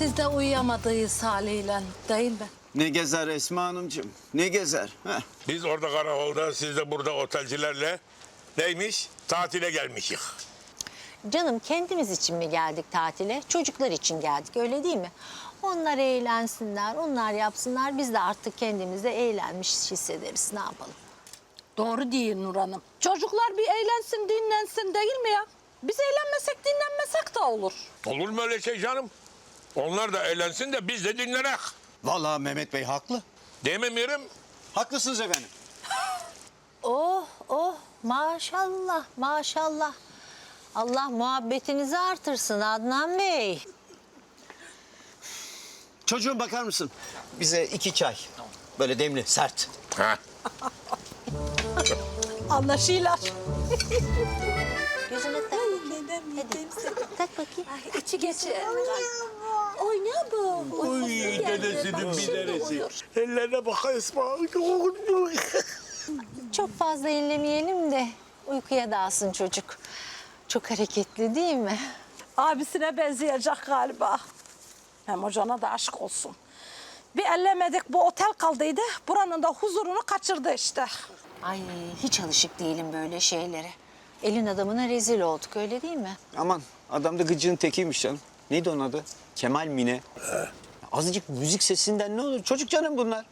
Siz de uyuyamadığınız haliyle değil mi? Ne gezer Esma Hanımcığım? Ne gezer? Heh. Biz orada karakolda, siz de burada otelcilerle neymiş? Tatile gelmişik. Canım kendimiz için mi geldik tatile? Çocuklar için geldik öyle değil mi? Onlar eğlensinler, onlar yapsınlar. Biz de artık kendimizi eğlenmiş hissederiz. Ne yapalım? Doğru değil Nur Hanım. Çocuklar bir eğlensin, dinlensin değil mi ya? Biz eğlenmesek, dinlenmesek de olur. Olur mu öyle şey canım? Onlar da eğlensin de biz de dinlenek. Vallahi Mehmet Bey haklı. Dememiyorum. Haklısınız efendim. Oh oh maşallah maşallah. Allah muhabbetinizi artırsın Adnan Bey. Çocuğum bakar mısın? Bize iki çay. Böyle demli, sert. Ha. Anlaşıyorlar. Gözüne tak bakayım. Hadi tak bakayım. İçi geçer. Oynuyor bu. Uy dedesinin bir deresi. Ellerine bak Esma. Çok fazla inlemeyelim de uykuya dalsın çocuk. Çok hareketli değil mi? Abisine benzeyecek galiba. Hem hocana da aşk olsun. Bir ellemedik bu otel kaldıydı. Buranın da huzurunu kaçırdı işte. Ay hiç alışık değilim böyle şeylere. Elin adamına rezil olduk öyle değil mi? Aman adam da gıcığın tekiymiş canım. Neydi onun adı? Kemal Mine. Azıcık müzik sesinden ne olur? Çocuk canım bunlar.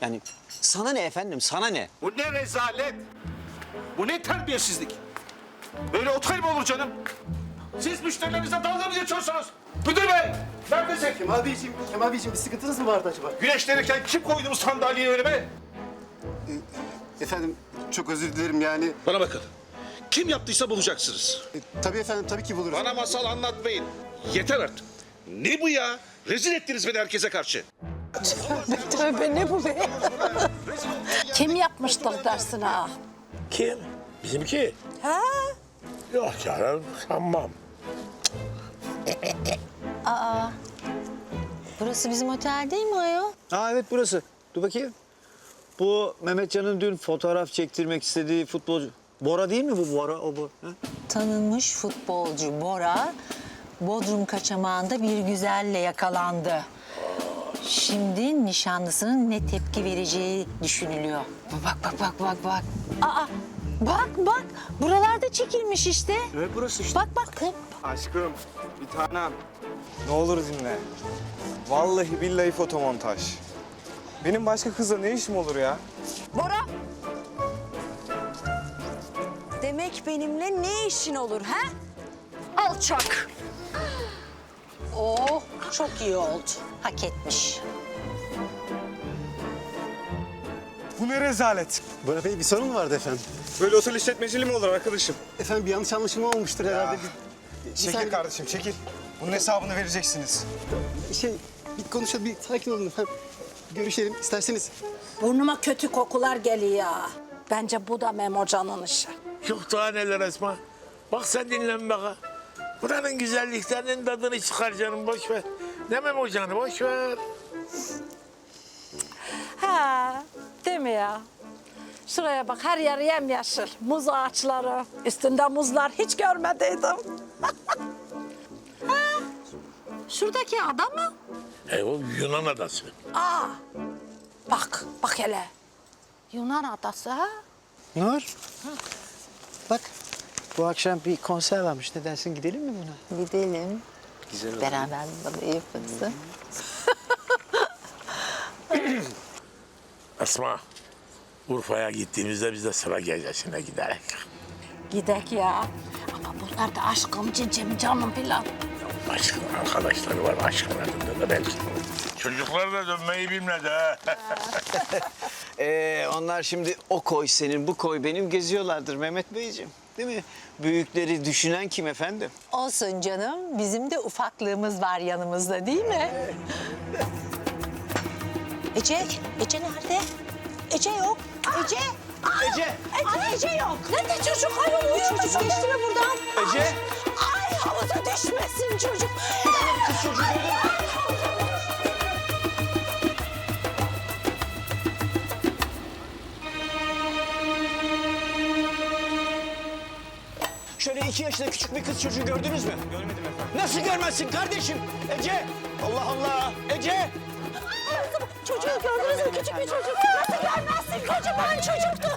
Yani sana ne efendim, sana ne? Bu ne rezalet? Bu ne terbiyesizlik? Böyle otel mi olur canım? Siz müşterilerinize dalga mı geçiyorsunuz? Müdür bey! Neredesin? Kemal Beyciğim, Kemal Beyciğim bir sıkıntınız mı vardı acaba? Güneşlenirken kim koydu bu sandalyeyi önüme? Efendim çok özür dilerim yani. Bana bakın. Kim yaptıysa bulacaksınız. E, tabii efendim tabii ki buluruz. Bana masal anlatmayın. Yeter artık. Ne bu ya? Rezil ettiniz beni herkese karşı. Tövbe ne bu be? Kim yapmıştır dersin ha? Kim? Bizimki? Ha? Yok canım sanmam. Burası bizim otel değil mi ayol? Aa evet burası. Dur bakayım. Bu Mehmetcan'ın dün fotoğraf çektirmek istediği futbolcu. Bora değil mi bu Bora? O bu. Ha? Tanınmış futbolcu Bora Bodrum kaçamağında bir güzelle yakalandı. Şimdi nişanlısının ne tepki vereceği düşünülüyor. Bak bak bak bak bak. Aa bak bak buralarda çekilmiş işte. Evet burası işte. Bak bak. Aşkım, bir tanem. Ne olur dinle. Vallahi billahi fotomontaj. Benim başka kızla ne işim olur ya? Bora! Demek benimle ne işin olur ha? Alçak! Oh çok iyi oldu. Hak etmiş. Bu ne rezalet? Bora Bey bir sorun mu vardı efendim? Böyle otel işletmeciliği mi olur arkadaşım? Efendim bir yanlış anlaşılma olmuştur herhalde. Bir, bir Çekil saniye- kardeşim, çekil. Bunun hesabını vereceksiniz. Şey bir konuşalım, bir sakin olun efendim. Görüşelim isterseniz. Burnuma kötü kokular geliyor. Bence bu da Memocan'ın işi. Yok daha neler Esma. Bak sen dinlen baka. Buranın güzelliklerinin tadını çıkar canım boş ver. Demem hocanı boş ver. Ha, değil mi ya? Şuraya bak her yer yemyeşil. Muz ağaçları. Üstünde muzlar hiç görmediydim. ha, şuradaki adam mı? E o Yunan adası. Aa, bak, bak hele. Yunan adası ha? Nur. Bak bu akşam bir konser varmış. Ne dersin gidelim mi buna? Gidelim. Güzel Beraber bana yaparız. Esma. Urfa'ya gittiğimizde biz de sıra gecesine giderek. Gidek ya. Ama bunlar da aşkım, cicim, canım filan. Aşkın arkadaşları var aşkın adında da belki. Çocuklar da dönmeyi bilmedi ha. Ee, onlar şimdi o koy senin, bu koy benim geziyorlardır Mehmet Beyciğim. Değil mi? Büyükleri düşünen kim efendim? Olsun canım. Bizim de ufaklığımız var yanımızda değil mi? Ece, Ece nerede? Ece yok. Ece. Ece! Ece, Ece yok. Nerede çocuk? Ay o çocuk geçti mi buradan? Ece! Ay havuza düşmesin çocuk. Şöyle iki yaşında küçük bir kız çocuğu gördünüz mü? Görmedim efendim. Nasıl görmezsin kardeşim? Ece! Allah Allah! Ece! Çocuğu gördünüz mü? Küçük bir çocuk. Nasıl görmezsin? Kocaman çocuktu.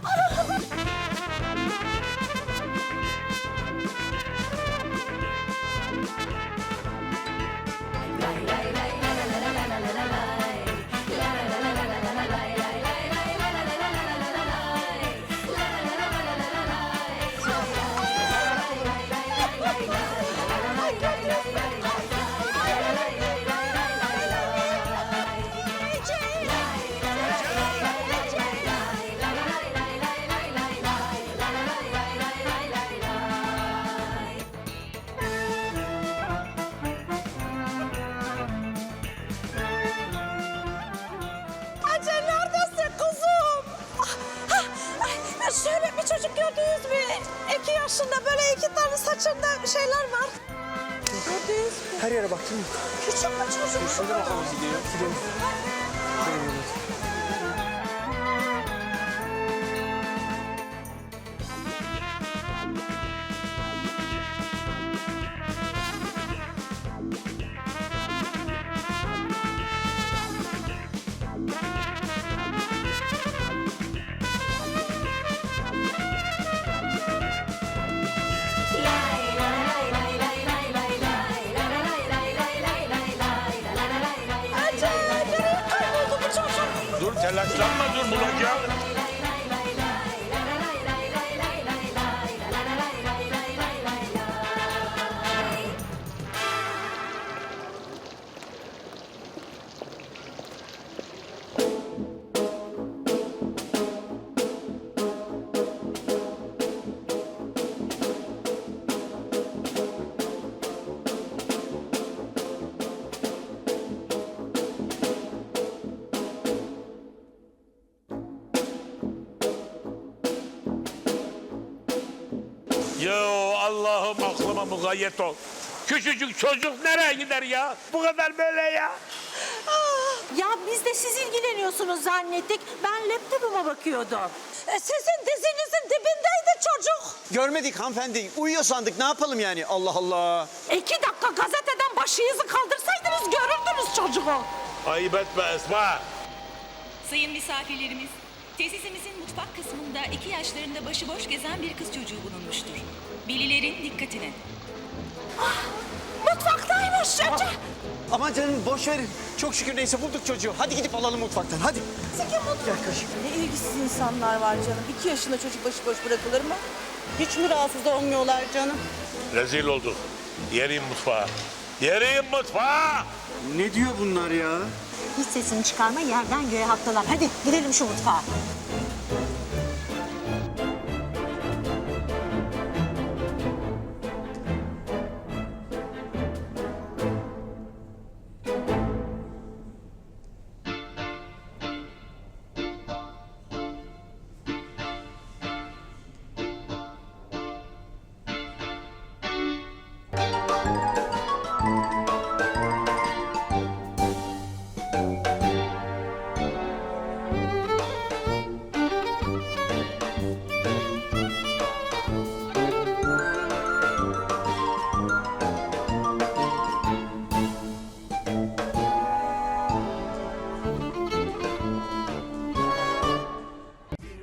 Ece neredesin kuzum? Ah, ah, ay, Şöyle bir çocuk gördünüz mü? İki yaşında böyle iki tane saçında şeyler var. Mü? Her yere baktım. Küçük bir çocuk. Şurada bakalım gidiyor. Gidelim. Telaşlanma dur bulacağım. Allah'ım aklıma mukayyet ol. Küçücük çocuk nereye gider ya? Bu kadar böyle ya. Ya biz de siz ilgileniyorsunuz zannettik. Ben laptopuma bakıyordum. E, sizin dizinizin dibindeydi çocuk. Görmedik hanımefendi. Uyuyor sandık. Ne yapalım yani? Allah Allah. İki dakika gazeteden başınızı kaldırsaydınız görürdünüz çocuğu. Ayıp etme Esma. Sayın misafirlerimiz, tesisimizin mutfak kısmında iki yaşlarında başıboş gezen bir kız çocuğu bulunmuştur. Velilerin dikkatine. Mutfaktaymış Ece. Aman canım boş verin. Çok şükür neyse bulduk çocuğu. Hadi gidip alalım mutfaktan. Hadi. Gel kaşık. Ne ilgisiz insanlar var canım. İki yaşında çocuk başıboş bırakılır mı? Hiç mi rahatsız olmuyorlar canım? Rezil olduk. Yeriyim mutfağa. Yeriyim mutfağa. Ne diyor bunlar ya? Hiç sesini çıkarma yerden göğe haklılar. Hadi gidelim şu mutfağa.